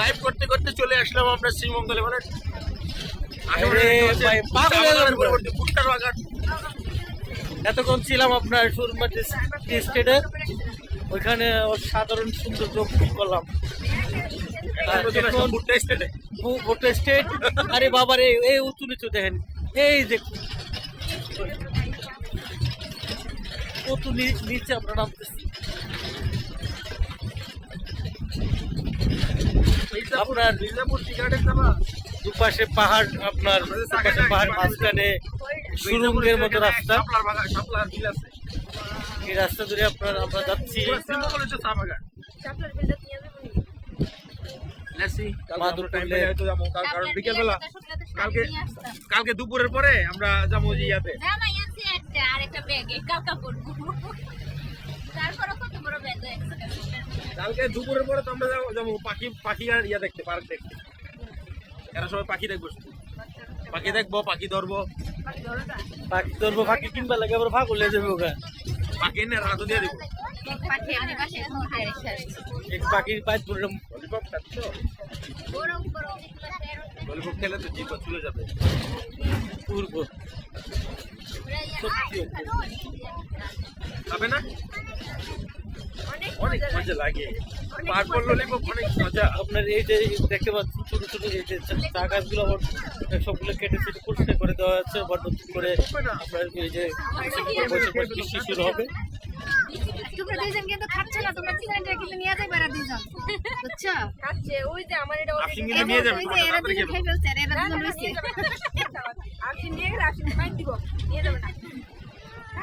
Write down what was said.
Live করতে করতে চলে আসলাম আমরা শ্রীমঙ্গলে বাগান এতক্ষণ ছিলাম আপনার সুরমা স্টেটে। ওইখানে সাধারণ সৌন্দর্য ফিল করলাম। ভুট্টা স্টেটে। আরে বাবারে এই উঁচু নিচু দেখেন। এই দেখুন কত নিচে আমরা নামতেছি। আপনার দুপাশে পাহাড় আপনার দুপাশে পাহাড় মাঝখানে সুরঙ্গের মতো রাস্তা। শাপলার বাগান শাপলার বিল আছে এই রাস্তা ধরে আপনার আমরা যাচ্ছি। কালকে দুপুরের পরে আমরা যাব ইয়াতে। আরেকটা ব্যাগে কাকা পড়ব কালকে দুপুরের পরে তো আমরা যাব পাখি পাখি আর ইয়া দেখতে পার্ক দেখতে। এরা সবাই পাখি দেখব পাখি দেখব, পাখি ধরবো। পাখি ধরবো, পাখি কিনবা লাগে, আবার ভাগ উলে যাবে ওখানে পাখি এনে রাতো দিয়ে দিব। এক পাখির পাইপ ধরে ললিপপ খাচ্ছ ললিপপ খেলে তো জিভ চলে যাবে। সত্যি খাবে না? অনেক মজা লাগে। পার্পল ললিপপ অনেক মজা। আপনার এই যে দেখতে পাচ্ছেন ছোট ছোট এই যে চা- গাছগুলো আবার সবগুলো কেটে সেটে পরিষ্কার করে দেওয়া হচ্ছে আবার নতুন করে আপনার এই যে বছর পর কৃষি শুরু হবে। তোমরা দুইজন কিন্তু খাচ্ছ না তোমরা কিন্তু নিয়ে যাবে এরা দুইজন। বুঝছ? খাচ্ছে ওই যে আমার এটা আপনি কিন্তু নিয়ে যাবেন ওই যে এরা দুইজন খেয়ে ফেলছে এরা দুজন রয়েছে আপনি নিয়ে গেলে আপনি দিব নিয়ে যাবেন না।